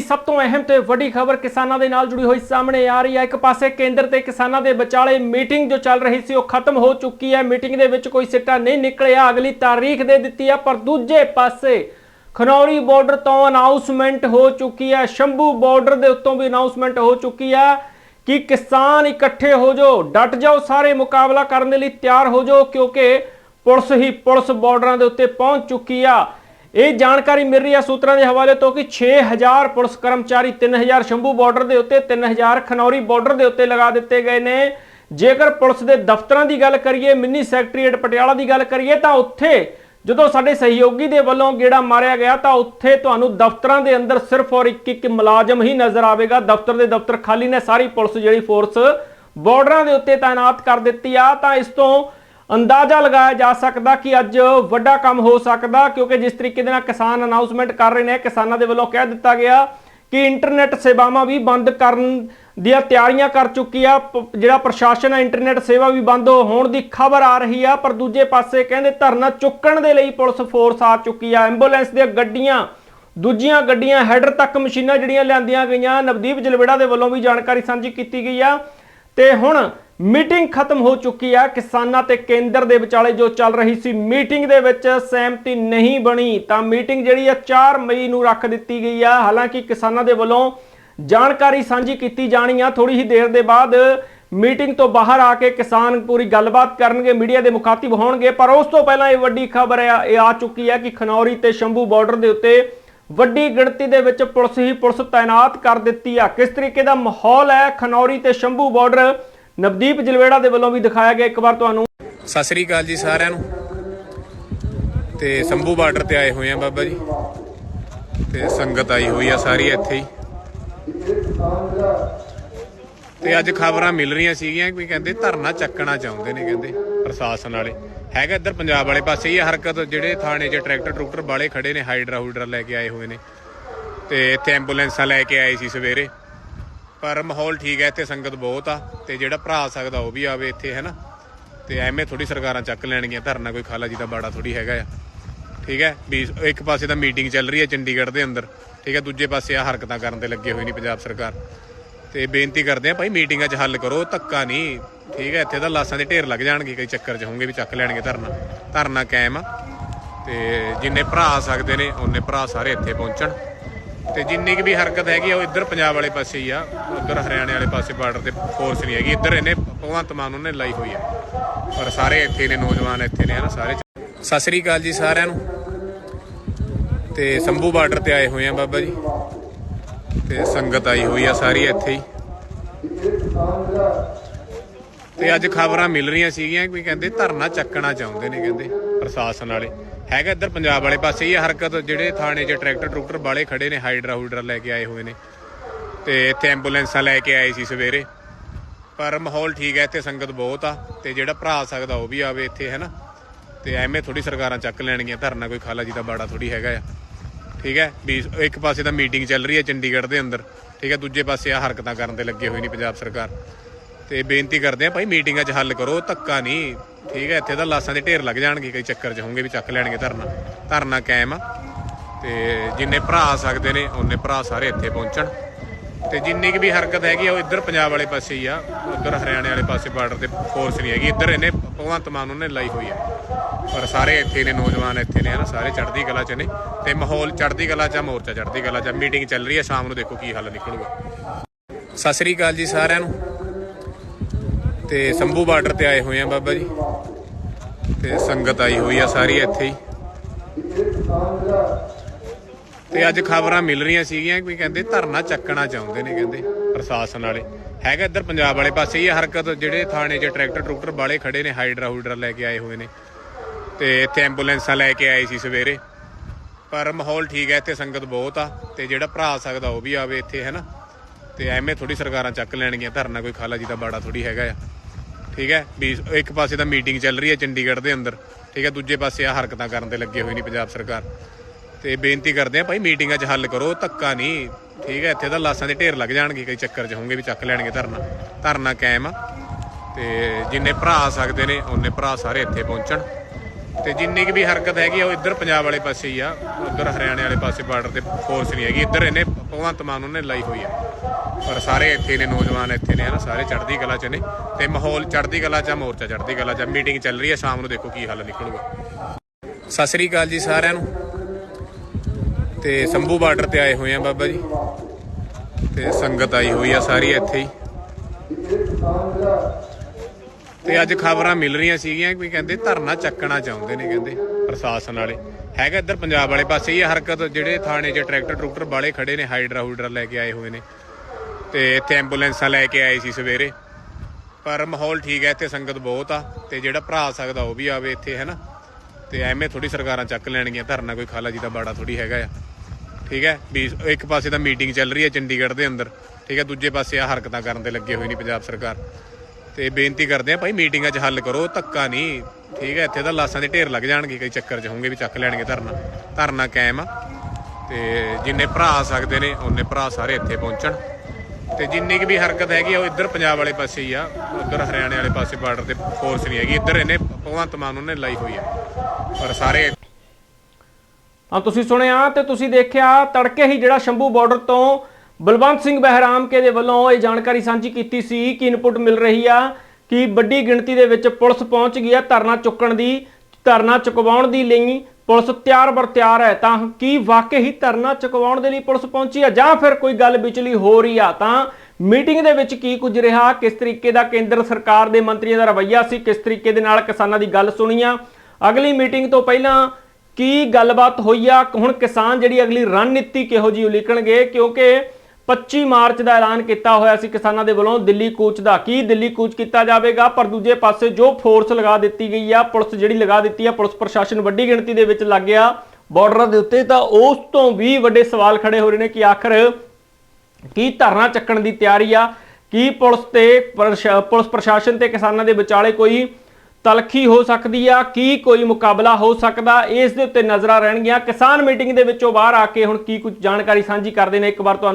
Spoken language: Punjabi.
ਸਭ ਤੋਂ ਅਹਿਮ ਤੇ ਵੱਡੀ ਖਬਰ ਕਿਸਾਨਾਂ ਦੇ ਨਾਲ ਜੁੜੀ ਹੋਈ ਸਾਹਮਣੇ ਆ ਰਹੀ ਹੈ। ਇੱਕ ਪਾਸੇ ਕੇਂਦਰ ਤੇ ਕਿਸਾਨਾਂ ਦੇ ਵਿਚਾਲੇ ਮੀਟਿੰਗ ਜੋ ਚੱਲ ਰਹੀ ਸੀ, ਉਹ ਖਤਮ ਹੋ ਚੁੱਕੀ ਹੈ। ਮੀਟਿੰਗ ਦੇ ਵਿੱਚ ਕੋਈ ਸਿੱਟਾ ਨਹੀਂ ਨਿਕਲਿਆ। ਅਗਲੀ ਤਾਰੀਖ ਦੇ ਦਿੱਤੀ ਹੈ, ਪਰ ਦੂਜੇ ਪਾਸੇ ਖਨੌਰੀ ਬਾਰਡਰ ਤੋਂ ਅਨਾਉਂਸਮੈਂਟ ਹੋ ਚੁੱਕੀ ਹੈ। ਸ਼ੰਭੂ ਬਾਰਡਰ ਦੇ ਉੱਤੋਂ ਵੀ ਅਨਾਉਂਸਮੈਂਟ ਹੋ ਚੁੱਕੀ ਹੈ ਕਿ ਕਿਸਾਨ ਇਕੱਠੇ ਹੋ ਜਾਓ, ਡਟ ਜਾਓ, ਸਾਰੇ ਮੁਕਾਬਲਾ ਕਰਨ ਦੇ ਲਈ ਤਿਆਰ ਹੋ ਜਾਓ, ਕਿਉਂਕਿ ਪੁਲਿਸ ਹੀ ਪੁਲਿਸ ਬਾਰਡਰਾਂ ਦੇ ਉੱਤੇ ਪਹੁੰਚ ਚੁੱਕੀ ਆ। ਇਹ ਜਾਣਕਾਰੀ ਮਿਲ ਰਹੀ ਹੈ ਸੂਤਰਾਂ ਦੇ ਹਵਾਲੇ ਤੋਂ ਕਿ 6000 ਪੁਲਿਸ ਕਰਮਚਾਰੀ 3000 ਸ਼ੰਭੂ ਬਾਰਡਰ ਦੇ ਉੱਤੇ 3000 ਖਨੌਰੀ ਬਾਰਡਰ ਦੇ ਉੱਤੇ ਲਗਾ ਦਿੱਤੇ ਗਏ ਨੇ। ਜੇਕਰ ਪੁਲਿਸ ਦੇ ਦਫ਼ਤਰਾਂ ਦੀ ਗੱਲ ਕਰੀਏ, ਮਿੰਨੀ ਸੈਕਟਰੀਏਟ ਪਟਿਆਲਾ ਦੀ ਗੱਲ ਕਰੀਏ, ਤਾਂ ਉੱਥੇ ਜਦੋਂ ਸਾਡੇ ਸਹਿਯੋਗੀ ਦੇ ਵੱਲੋਂ ਗੇੜਾ ਮਾਰਿਆ ਗਿਆ, ਤਾਂ ਉੱਥੇ ਤੁਹਾਨੂੰ ਦਫ਼ਤਰਾਂ ਦੇ ਅੰਦਰ ਸਿਰਫ ਔਰ ਇੱਕ ਇੱਕ ਮੁਲਾਜ਼ਮ ਹੀ ਨਜ਼ਰ ਆਵੇਗਾ। ਦਫ਼ਤਰ ਦੇ ਦਫ਼ਤਰ ਖਾਲੀ ਨੇ, ਸਾਰੀ ਪੁਲਿਸ ਜਿਹੜੀ ਫੋਰਸ ਬਾਰਡਰਾਂ ਦੇ ਉੱਤੇ ਤਾਇਨਾਤ ਕਰ ਦਿੱਤੀ ਆ। ਤਾਂ ਇਸ ਤੋਂ ਅੰਦਾਜ਼ਾ ਲਗਾਇਆ ਜਾ ਸਕਦਾ ਕਿ ਅੱਜ ਵੱਡਾ ਕੰਮ ਹੋ ਸਕਦਾ, ਕਿਉਂਕਿ ਜਿਸ ਤਰੀਕੇ ਦੇ ਨਾਲ ਕਿਸਾਨ ਅਨਾਉਂਸਮੈਂਟ ਕਰ ਰਹੇ ਨੇ, ਕਿਸਾਨਾਂ ਦੇ ਵੱਲੋਂ ਕਹਿ ਦਿੱਤਾ ਗਿਆ ਕਿ ਇੰਟਰਨੈਟ ਸੇਵਾਵਾਂ ਵੀ ਬੰਦ ਕਰਨ ਦੀਆਂ ਤਿਆਰੀਆਂ ਕਰ ਚੁੱਕੀ ਆ। ਜਿਹੜਾ ਪ੍ਰਸ਼ਾਸਨ ਆ, ਇੰਟਰਨੈਟ ਸੇਵਾ ਵੀ ਬੰਦ ਹੋਣ ਦੀ ਖਬਰ ਆ ਰਹੀ ਆ, ਪਰ ਦੂਜੇ ਪਾਸੇ ਕਹਿੰਦੇ ਧਰਨਾ ਚੁੱਕਣ ਦੇ ਲਈ ਪੁਲਿਸ ਫੋਰਸ ਆ ਚੁੱਕੀ ਆ। ਐਂਬੂਲੈਂਸ ਦੀਆਂ ਗੱਡੀਆਂ, ਦੂਜੀਆਂ ਗੱਡੀਆਂ, ਹੈਡਰ ਤੱਕ ਮਸ਼ੀਨਾਂ ਜਿਹੜੀਆਂ ਲਿਆਂਦੀਆਂ ਗਈਆਂ, ਨਵਦੀਪ ਜਲਵੇੜਾ ਦੇ ਵੱਲੋਂ ਵੀ ਜਾਣਕਾਰੀ ਸਾਂਝੀ ਕੀਤੀ ਗਈ ਆ। ਤੇ ਹੁਣ ਮੀਟਿੰਗ ਖਤਮ ਹੋ ਚੁੱਕੀ ਆ। ਕਿਸਾਨਾਂ ਤੇ ਕੇਂਦਰ ਦੇ ਵਿਚਾਲੇ ਜੋ ਚੱਲ ਰਹੀ ਸੀ ਮੀਟਿੰਗ ਦੇ ਵਿੱਚ ਸਹਿਮਤੀ ਨਹੀਂ ਬਣੀ, ਤਾਂ ਮੀਟਿੰਗ ਜਿਹੜੀ ਆ 4 ਮਈ ਨੂੰ ਰੱਖ ਦਿੱਤੀ ਗਈ ਆ। ਹਾਲਾਂਕਿ ਕਿਸਾਨਾਂ ਦੇ ਵੱਲੋਂ ਜਾਣਕਾਰੀ ਸਾਂਝੀ ਕੀਤੀ ਜਾਣੀ ਆ। ਥੋੜੀ ਹੀ ਦੇਰ ਦੇ ਬਾਅਦ ਮੀਟਿੰਗ ਤੋਂ ਬਾਹਰ ਆ ਕੇ ਕਿਸਾਨ ਪੂਰੀ ਗੱਲਬਾਤ ਕਰਨਗੇ, ਮੀਡੀਆ ਦੇ ਮੁਖਾਤਿਬ ਹੋਣਗੇ। ਪਰ ਉਸ ਤੋਂ ਪਹਿਲਾਂ ਇਹ ਵੱਡੀ ਖਬਰ ਆ, ਇਹ ਆ ਚੁੱਕੀ ਹੈ ਕਿ ਖਨੌਰੀ ਤੇ ਸ਼ੰਭੂ ਬਾਰਡਰ ਦੇ ਉੱਤੇ ਵੱਡੀ ਗਿਣਤੀ ਦੇ ਵਿੱਚ ਪੁਲਿਸ ਹੀ ਪੁਲਿਸ ਤਾਇਨਾਤ ਕਰ ਦਿੱਤੀ ਆ। ਕਿਸ ਤਰੀਕੇ ਦਾ ਮਾਹੌਲ ਹੈ ਖਨੌਰੀ ਤੇ ਸ਼ੰਭੂ ਬਾਰਡਰ? ਨਵਦੀਪ ਜਲਵੇੜਾ ਦੇ ਵੱਲੋਂ ਵੀ ਦਿਖਾਇਆ ਗਿਆ ਇੱਕ ਵਾਰ ਤੁਹਾਨੂੰ। ਸਤਿ ਸ੍ਰੀ ਅਕਾਲ ਜੀ ਸਾਰਿਆਂ ਨੂੰ। ਤੇ ਸੰਭੂ ਬਾਰਡਰ ਤੇ ਆਏ ਹੋਏ ਆ ਬਾਬਾ ਜੀ। ਤੇ ਸੰਗਤ ਆਈ ਹੋਈ ਆ ਸਾਰੀ ਇੱਥੇ ਹੀ। ਤੇ ਅੱਜ ਖਬਰਾਂ ਮਿਲ ਰਹੀਆਂ ਸੀਗੀਆਂ ਕਿ ਕਹਿੰਦੇ ਧਰਨਾ ਚੱਕਣਾ ਚਾਹੁੰਦੇ ਨੇ ਕਹਿੰਦੇ ਪ੍ਰਸ਼ਾਸਨ ਵਾਲੇ। ਹੈਗਾ ਇੱਧਰ ਪੰਜਾਬ ਵਾਲੇ ਪਾਸੇ ਹੀ ਹਰਕਤ, ਜਿਹੜੇ ਥਾਣੇ 'ਚ ਟਰੈਕਟਰ ਟਰੂਕਟਰ ਵਾਲੇ ਖੜੇ ਨੇ ਹਾਈਡਰਾ ਹੂਡਰਾ ਲੈ ਕੇ ਆਏ ਹੋਏ ਨੇ। ਤੇ ਇੱਥੇ ਐਂਬੂਲੈਂਸਾਂ ਲੈ ਕੇ ਆਏ ਸੀ ਸਵੇਰੇ। ਪਰ ਮਾਹੌਲ ਠੀਕ ਹੈ, ਇੱਥੇ ਸੰਗਤ ਬਹੁਤ ਆ ਤੇ ਜਿਹੜਾ ਭਰਾ ਸਕਦਾ ਉਹ ਵੀ ਆਵੇ ਇੱਥੇ ਹੈ ਨਾ ਤੇ ਐਵੇਂ ਥੋੜੀ ਸਰਕਾਰਾਂ ਚੱਕ ਲੈਣਗੀਆਂ, ਧਰਨਾ ਕੋਈ ਖਾਲਾ ਜੀ ਦਾ ਬਾੜਾ ਥੋੜੀ ਹੈਗਾ ਆ। ਠੀਕ ਹੈ? ਵੀ ਇੱਕ ਪਾਸੇ ਤਾਂ ਮੀਟਿੰਗ ਚੱਲ ਰਹੀ ਹੈ ਚੰਡੀਗੜ੍ਹ ਦੇ ਅੰਦਰ, ਠੀਕ ਹੈ? ਦੂਜੇ ਪਾਸੇ ਆ ਹਰਕਤਾਂ ਕਰਨ ਤੇ ਲੱਗੇ ਹੋਏ ਨੇ ਪੰਜਾਬ ਸਰਕਾਰ। ਤੇ ਬੇਨਤੀ ਕਰਦੇ ਆ ਭਾਈ ਮੀਟਿੰਗਾਂ 'ਚ ਹੱਲ ਕਰੋ, ਧੱਕਾ ਨਹੀਂ। ਠੀਕ ਹੈ? ਇੱਥੇ ਤਾਂ ਲਾਸਾਂ ਦੇ ਢੇਰ ਲੱਗ ਜਾਣਗੇ, ਕਈ ਚੱਕਰ 'ਚ ਹੋਣਗੇ ਵੀ ਚੱਕ ਲੈਣਗੇ ਧਰਨਾ। ਧਰਨਾ ਕਾਇਮ ਆ ਤੇ ਜਿੰਨੇ ਭਰਾ ਆ ਸਕਦੇ ਨੇ, ਉਹਨੇ ਭਰਾ ਸਾਰੇ ਇੱਥੇ ਪਹੁੰਚਣ। ਤੇ ਜਿੰਨੀ ਕੁ ਵੀ ਹਰਕਤ ਹੈਗੀ ਆ, ਉਹ ਇੱਧਰ ਪੰਜਾਬ ਵਾਲੇ ਪਾਸੇ ਹੀ ਆ। ਉੱਧਰ ਹਰਿਆਣੇ ਵਾਲੇ ਪਾਸੇ ਬਾਰਡਰ ਤੇ ਫੋਰਸ ਨਹੀਂ ਹੈਗੀ। ਇੱਧਰ ਇਹਨੇ ਭਗਵੰਤ ਮਾਨ ਉਹਨੇ ਲਾਈ ਹੋਈ ਆ। ਪਰ ਸਾਰੇ ਇੱਥੇ ਨੇ, ਨੌਜਵਾਨ ਇੱਥੇ ਨੇ, ਹਨਾ, ਸਾਰੇ ਸਤਿ ਸ੍ਰੀ ਅਕਾਲ ਜੀ ਸਾਰਿਆਂ ਨੂੰ। ਤੇ ਸੰਭੂ ਬਾਰਡਰ ਤੇ ਆਏ ਹੋਏ ਆ ਬਾਬਾ ਜੀ। ਤੇ ਸੰਗਤ ਆਈ ਹੋਈ ਆ ਸਾਰੀ ਇੱਥੇ ਹੀ। ਤੇ ਅੱਜ ਖਬਰਾਂ ਮਿਲ ਰਹੀਆਂ ਸੀਗੀਆਂ ਕਿ ਕਹਿੰਦੇ ਧਰਨਾ ਚੱਕਣਾ ਚਾਹੁੰਦੇ ਨੇ, ਕਹਿੰਦੇ ਪ੍ਰਸ਼ਾਸਨ ਵਾਲੇ। ਹੈਗਾ ਇੱਧਰ ਪੰਜਾਬ ਵਾਲੇ ਪਾਸੇ ਹੀ ਆ ਹਰਕਤ ਜਿਹੜੇ ਥਾਣੇ 'ਚ ਟਰੈਕਟਰ ਟਰੂਕਟਰ ਵਾਲੇ ਖੜੇ ਨੇ, ਹਾਈਡਰਾ ਹੂਡਰਾ ਲੈ ਕੇ ਆਏ ਹੋਏ ਨੇ। ਤੇ ਇੱਥੇ ਐਂਬੂਲੈਂਸਾਂ ਲੈ ਕੇ ਆਏ ਸੀ ਸਵੇਰੇ। ਪਰ ਮਾਹੌਲ ਠੀਕ ਹੈ, ਇੱਥੇ ਸੰਗਤ ਬਹੁਤ ਆ, ਤੇ ਜਿਹੜਾ ਭਰਾ ਸਕਦਾ ਉਹ ਵੀ ਆਵੇ ਇੱਥੇ, ਹੈ ਨਾ? ਤੇ ਐਵੇਂ ਥੋੜੀ ਸਰਕਾਰਾਂ ਚੱਕ ਲੈਣਗੀਆਂ, ਧਰਨਾ ਕੋਈ ਖਾਲਾ ਜੀ ਦਾ ਬਾੜਾ ਥੋੜੀ ਹੈਗਾ ਆ। ਠੀਕ ਹੈ? ਵੀ ਇੱਕ ਪਾਸੇ ਤਾਂ ਮੀਟਿੰਗ ਚੱਲ ਰਹੀ ਹੈ ਚੰਡੀਗੜ੍ਹ ਦੇ ਅੰਦਰ। ਠੀਕ ਹੈ? ਦੂਜੇ ਪਾਸੇ ਆ ਹਰਕਤਾਂ ਕਰਨ ਤੇ ਲੱਗੇ ਹੋਏ ਨੇ ਪੰਜਾਬ ਸਰਕਾਰ। ਤੇ ਬੇਨਤੀ ਕਰਦੇ ਆ ਭਾਈ ਮੀਟਿੰਗਾਂ 'ਚ ਹੱਲ ਕਰੋ, ਧੱਕਾ ਨਹੀਂ। ਠੀਕ ਹੈ, ਇੱਥੇ ਤਾਂ ਲਾਸਾਂ ਦੇ ਢੇਰ ਲੱਗ ਜਾਣਗੇ, ਕਈ ਚੱਕਰ 'ਚ ਹੋਣਗੇ ਵੀ ਚੱਕ ਲੈਣਗੇ ਧਰਨਾ। ਧਰਨਾ ਕਾਇਮ ਆ। ਤੇ ਜਿੰਨੇ ਭਰਾ ਆ ਸਕਦੇ ਨੇ, ਉਹਨੇ ਭਰਾ ਸਾਰੇ ਇੱਥੇ ਪਹੁੰਚਣ। ਤੇ ਜਿੰਨੀ ਕੁ ਵੀ ਹਰਕਤ ਹੈਗੀ ਆ, ਉਹ ਇੱਧਰ ਪੰਜਾਬ ਵਾਲੇ ਪਾਸੇ ਹੀ ਆ। ਉੱਧਰ ਹਰਿਆਣੇ ਵਾਲੇ ਪਾਸੇ ਬਾਰਡਰ ਤੇ ਫੋਰਸ ਨਹੀਂ ਹੈਗੀ। ਇੱਧਰ ਇਹਨੇ ਭਗਵੰਤ ਮਾਨ ਉਹਨੇ ਲਾਈ ਹੋਈ ਆ। ਪਰ ਸਾਰੇ ਇੱਥੇ ਨੇ, ਨੌਜਵਾਨ ਇੱਥੇ ਨੇ, ਹਨਾ, ਸਾਰੇ ਚੜ੍ਹਦੀ ਕਲਾ 'ਚ ਨੇ। ਤੇ ਮਾਹੌਲ ਚੜ੍ਹਦੀ ਕਲਾ 'ਚ ਮੋਰਚਾ ਚੜ੍ਹਦੀ ਕਲਾ 'ਚ ਮੀਟਿੰਗ ਚੱਲ ਰਹੀ ਹੈ ਸ਼ਾਮ ਨੂੰ ਦੇਖੋ ਕੀ ਹੱਲ ਨਿਕਲੂਗਾ। ਸਤਿ ਸ੍ਰੀ ਅਕਾਲ ਜੀ ਸਾਰਿਆਂ ਨੂੰ। ਤੇ ਸੰਭੂ ਬਾਰਡਰ ਤੇ ਆਏ ਹੋਏ ਆ ਬਾਬਾ ਜੀ। ਤੇ ਸੰਗਤ ਆਈ ਹੋਈ ਆ ਸਾਰੀ ਇੱਥੇ ਹੀ। ਤੇ ਅੱਜ ਖਬਰਾਂ ਮਿਲ ਰਹੀਆਂ ਸੀਗੀਆਂ ਕਿ ਕਹਿੰਦੇ ਧਰਨਾ ਚੱਕਣਾ ਚਾਹੁੰਦੇ ਨੇ ਕਹਿੰਦੇ ਪ੍ਰਸ਼ਾਸਨ ਵਾਲੇ। ਹੈਗਾ ਇੱਧਰ ਪੰਜਾਬ ਵਾਲੇ ਪਾਸੇ ਹੀ ਆ ਹਰਕਤ, ਜਿਹੜੇ ਥਾਣੇ 'ਚ ਟਰੈਕਟਰ ਟਰੂਕਟਰ ਵਾਲੇ ਖੜੇ ਨੇ, ਹਾਈਡਰਾ ਹੂਡਰਾ ਲੈ ਕੇ ਆਏ ਹੋਏ ਨੇ। ਤੇ ਇੱਥੇ ਐਂਬੂਲੈਂਸਾਂ ਲੈ ਕੇ ਆਏ ਸੀ ਸਵੇਰੇ। ਪਰ ਮਾਹੌਲ ਠੀਕ ਹੈ ਇੱਥੇ ਸੰਗਤ ਬਹੁਤ ਆ ਤੇ ਜਿਹੜਾ ਭਰਾ ਸਕਦਾ ਉਹ ਵੀ ਆਵੇ ਇੱਥੇ, ਹੈ ਨਾ? ਤੇ ਐਵੇਂ ਥੋੜੀ ਸਰਕਾਰਾਂ ਚੱਕ ਲੈਣਗੀਆਂ, ਧਰਨਾ ਕੋਈ ਖਾਲਾ ਜੀ ਦਾ ਬਾੜਾ ਥੋੜੀ ਹੈਗਾ ਆ। ਠੀਕ ਹੈ? ਵੀ ਇੱਕ ਪਾਸੇ ਤਾਂ ਮੀਟਿੰਗ ਚੱਲ ਰਹੀ ਹੈ ਚੰਡੀਗੜ੍ਹ ਦੇ ਅੰਦਰ, ਠੀਕ ਹੈ? ਦੂਜੇ ਪਾਸੇ ਆ ਹਰਕਤਾਂ ਕਰਨ ਤੇ ਲੱਗੇ ਹੋਏ ਨੇ ਪੰਜਾਬ ਸਰਕਾਰ। ਤੇ ਬੇਨਤੀ ਕਰਦੇ ਆ ਭਾਈ ਮੀਟਿੰਗਾਂ 'ਚ ਹੱਲ ਕਰੋ, ਧੱਕਾ ਨਹੀਂ, ਠੀਕ ਹੈ? ਇੱਥੇ ਤਾਂ ਲਾਸਾਂ ਦੇ ਢੇਰ ਲੱਗ ਜਾਣਗੇ, ਕਈ ਚੱਕਰ 'ਚ ਹੋਣਗੇ ਵੀ ਚੱਕ ਲੈਣਗੇ ਧਰਨਾ। ਧਰਨਾ ਕਾਇਮ ਆ। ਤੇ ਜਿੰਨੇ ਭਰਾ ਆ ਸਕਦੇ ਨੇ, ਉਹਨੇ ਭਰਾ ਸਾਰੇ ਇੱਥੇ ਪਹੁੰਚਣ। ਤੇ ਜਿੰਨੀ ਕੁ ਵੀ ਹਰਕਤ ਹੈਗੀ ਆ, ਉਹ ਇੱਧਰ ਪੰਜਾਬ ਵਾਲੇ ਪਾਸੇ ਹੀ ਆ। ਉੱਧਰ ਹਰਿਆਣੇ ਵਾਲੇ ਪਾਸੇ ਬਾਰਡਰ ਤੇ ਫੋਰਸ ਨਹੀਂ ਹੈਗੀ। ਇੱਧਰ ਇਹਨੇ ਭਗਵੰਤ ਮਾਨ ਉਹਨੇ ਲਾਈ ਹੋਈ ਆ ਪਰ ਸਾਰੇ ਇੱਥੇ ਨੇ ਨੌਜਵਾਨ ਇੱਥੇ ਨੇ ਹਨਾ ਸਾਰੇ ਚੜ੍ਹਦੀ ਕਲਾ ਚ ਨੇ ਤੇ ਮਾਹੌਲ ਚੜ੍ਹਦੀ ਕਲਾ ਚ ਆ, ਮੋਰਚਾ ਚੜ੍ਹਦੀ ਕਲਾ ਚ ਆ। ਮੀਟਿੰਗ ਚੱਲ ਰਹੀ ਹੈ ਸ਼ਾਮ ਨੂੰ ਦੇਖੋ ਕੀ ਹੱਲ ਨਿਕਲੂਗਾ। ਸਤਿ ਸ੍ਰੀ ਅਕਾਲ ਜੀ ਸਾਰਿਆਂ ਨੂੰ। ਤੇ ਸੰਭੂ ਬਾਰਡਰ ਤੇ ਆਏ ਹੋਏ ਆ ਬਾਬਾ ਜੀ। ਤੇ ਸੰਗਤ ਆਈ ਹੋਈ ਆ ਸਾਰੀ ਇੱਥੇ ਹੀ। ਤੇ ਅੱਜ ਖਬਰਾਂ ਮਿਲ ਰਹੀਆਂ ਸੀਗੀਆਂ ਵੀ ਕਹਿੰਦੇ ਧਰਨਾ ਚੱਕਣਾ ਚਾਹੁੰਦੇ ਨੇ ਕਹਿੰਦੇ ਪ੍ਰਸ਼ਾਸਨ ਵਾਲੇ। ਹੈਗਾ ਇੱਧਰ ਪੰਜਾਬ ਵਾਲੇ ਪਾਸੇ ਹੀ ਹਰਕਤ ਜਿਹੜੇ ਥਾਣੇ 'ਚ ਟਰੈਕਟਰ ਟਰੂਕਟਰ ਵਾਲੇ ਖੜੇ ਨੇ, ਹਾਈਡਰਾ ਹੂਡਰਾ ਲੈ ਕੇ ਆਏ ਹੋਏ ਨੇ। ਤੇ ਇੱਥੇ ਐਂਬੂਲੈਂਸਾਂ ਲੈ ਕੇ ਆਏ ਸੀ ਸਵੇਰੇ। ਪਰ ਮਾਹੌਲ ਠੀਕ ਹੈ, ਇੱਥੇ ਸੰਗਤ ਬਹੁਤ ਆ, ਤੇ ਜਿਹੜਾ ਭਰਾ ਸਕਦਾ ਉਹ ਵੀ ਆਵੇ ਇੱਥੇ, ਹੈ ਨਾ? ਤੇ ਐਵੇਂ ਥੋੜੀ ਸਰਕਾਰਾਂ ਚੱਕ ਲੈਣਗੀਆਂ, ਧਰਨਾ ਕੋਈ ਖਾਲਾ ਜੀ ਦਾ ਬਾੜਾ ਥੋੜੀ ਹੈਗਾ ਆ। ਠੀਕ ਹੈ? ਵੀ ਇੱਕ ਪਾਸੇ ਤਾਂ ਮੀਟਿੰਗ ਚੱਲ ਰਹੀ ਹੈ ਚੰਡੀਗੜ੍ਹ ਦੇ ਅੰਦਰ। ਠੀਕ ਹੈ? ਦੂਜੇ ਪਾਸੇ ਆ ਹਰਕਤਾਂ ਕਰਨ ਦੇ ਲੱਗੇ ਹੋਏ ਨੇ ਪੰਜਾਬ ਸਰਕਾਰ। ਤੇ ਬੇਨਤੀ ਕਰਦੇ ਆ ਭਾਈ ਮੀਟਿੰਗਾਂ 'ਚ ਹੱਲ ਕਰੋ, ਧੱਕਾ ਨਹੀਂ। ਠੀਕ ਹੈ, ਇੱਥੇ ਤਾਂ ਲਾਸਾਂ ਦੇ ਢੇਰ ਲੱਗ ਜਾਣਗੇ, ਕਈ ਚੱਕਰ 'ਚ ਹੋਣਗੇ ਵੀ ਚੱਕ ਲੈਣਗੇ ਧਰਨਾ। ਧਰਨਾ ਕਾਇਮ ਆ। ਤੇ ਜਿੰਨੇ ਭਰਾ ਆ ਸਕਦੇ ਨੇ, ਉਹਨੇ ਭਰਾ ਸਾਰੇ ਇੱਥੇ ਪਹੁੰਚਣ। ਤੇ ਜਿੰਨੀ ਕੁ ਵੀ ਹਰਕਤ ਹੈਗੀ ਆ, ਉਹ ਇੱਧਰ ਪੰਜਾਬ ਵਾਲੇ ਪਾਸੇ ਹੀ ਆ। ਉੱਧਰ ਹਰਿਆਣੇ ਵਾਲੇ ਪਾਸੇ ਬਾਰਡਰ ਤੇ ਫੋਰਸ ਨਹੀਂ ਹੈਗੀ। ਇੱਧਰ ਇਹਨੇ ਭਗਵੰਤ ਮਾਨ ਉਹਨੇ ਲਾਈ ਹੋਈ ਆ। ਪਰ ਸਾਰੇ ਹਾਂ, ਤੁਸੀਂ ਸੁਣਿਆ ਤੇ ਤੁਸੀਂ ਦੇਖਿਆ, ਤੜਕੇ ਹੀ ਜਿਹੜਾ ਸ਼ੰਭੂ ਬਾਰਡਰ ਤੋਂ ਬਲਵੰਤ ਸਿੰਘ ਬਹਿਰਾਮਕੇ ਦੇ ਵੱਲੋਂ ਇਹ ਜਾਣਕਾਰੀ ਸਾਂਝੀ ਕੀਤੀ ਸੀ ਕਿ ਇਨਪੁਟ ਮਿਲ ਰਹੀ ਆ ਕਿ ਵੱਡੀ ਗਿਣਤੀ ਦੇ ਵਿੱਚ ਪੁਲਿਸ ਪਹੁੰਚ ਗਈ ਹੈ ਧਰਨਾ ਚੁੱਕਣ ਦੀ, ਧਰਨਾ ਚੁਕਵਾਉਣ ਦੀ ਲਈ ਪੁਲਿਸ ਤਿਆਰ ਬਰ ਤਿਆਰ ਹੈ। ਤਾਂ ਕੀ ਵਾਕਈ ਹੀ ਧਰਨਾ ਚੁਕਵਾਉਣ ਦੇ ਲਈ ਪੁਲਿਸ ਪਹੁੰਚੀ ਆ ਜਾਂ ਫਿਰ ਕੋਈ ਗੱਲ ਵਿਚਲੀ ਹੋ ਰਹੀ ਆ? ਤਾਂ ਮੀਟਿੰਗ ਦੇ ਵਿੱਚ ਕੀ ਕੁਝ ਰਿਹਾ? ਕਿਸ ਤਰੀਕੇ ਦਾ ਕੇਂਦਰ ਸਰਕਾਰ ਦੇ ਮੰਤਰੀਆਂ ਦਾ ਰਵੱਈਆ ਸੀ? ਕਿਸ ਤਰੀਕੇ ਦੇ ਨਾਲ ਕਿਸਾਨਾਂ ਦੀ ਗੱਲ ਸੁਣੀ ਆ? ਅਗਲੀ ਮੀਟਿੰਗ ਤੋਂ ਪਹਿਲਾਂ ਕੀ ਗੱਲਬਾਤ ਹੋਈ ਆ? ਹੁਣ ਕਿਸਾਨ ਜਿਹੜੀ ਅਗਲੀ ਰਣਨੀਤੀ ਕਿਹੋ ਜੀ ਉਲੀਕਣਗੇ? ਕਿਉਂਕਿ 25 ਮਾਰਚ ਦਾ ਐਲਾਨ ਕੀਤਾ ਹੋਇਆ ਸੀ ਕਿਸਾਨਾਂ ਦੇ ਵੱਲੋਂ ਦਿੱਲੀ ਕੂਚ ਦਾ। ਕੀ ਦਿੱਲੀ ਕੂਚ ਕੀਤਾ ਜਾਵੇਗਾ? ਪਰ ਦੂਜੇ ਪਾਸੇ ਜੋ ਫੋਰਸ ਲਗਾ ਦਿੱਤੀ ਗਈ ਆ, ਪੁਲਿਸ ਜਿਹੜੀ ਲਗਾ ਦਿੱਤੀ ਆ, ਪੁਲਿਸ ਪ੍ਰਸ਼ਾਸਨ ਵੱਡੀ ਗਿਣਤੀ ਦੇ ਵਿੱਚ ਲੱਗ ਗਿਆ ਬਾਰਡਰ ਦੇ ਉੱਤੇ, ਤਾਂ ਉਸ ਤੋਂ ਵੀ ਵੱਡੇ ਸਵਾਲ ਖੜੇ ਹੋ ਰਹੇ ਨੇ ਕਿ ਆਖਰ ਕੀ ਧਰਨਾ ਚੱਕਣ ਦੀ ਤਿਆਰੀ ਆ? ਕੀ ਪੁਲਿਸ ਤੇ ਪੁਲਿਸ ਪ੍ਰਸ਼ਾਸਨ ਤੇ ਕਿਸਾਨਾਂ ਦੇ ਵਿਚਾਲੇ ਕੋਈ ਤਲਖੀ ਹੋ ਸਕਦੀ ਆ? ਕੀ ਕੋਈ ਮੁਕਾਬਲਾ ਹੋ ਸਕਦਾ? ਇਸ ਦੇ ਉੱਤੇ ਨਜ਼ਰਾਂ ਰਹਿਣਗੀਆਂ। ਕਿਸਾਨ ਮੀਟਿੰਗ ਦੇ ਵਿੱਚੋਂ ਬਾਹਰ ਆ ਕੇ ਹੁਣ ਕੀ ਕੁਝ ਜਾਣਕਾਰੀ ਸਾਂਝੀ ਕਰਦੇ ਨੇ। ਇੱਕ ਵਾਰ ਤੁਹਾਨੂੰ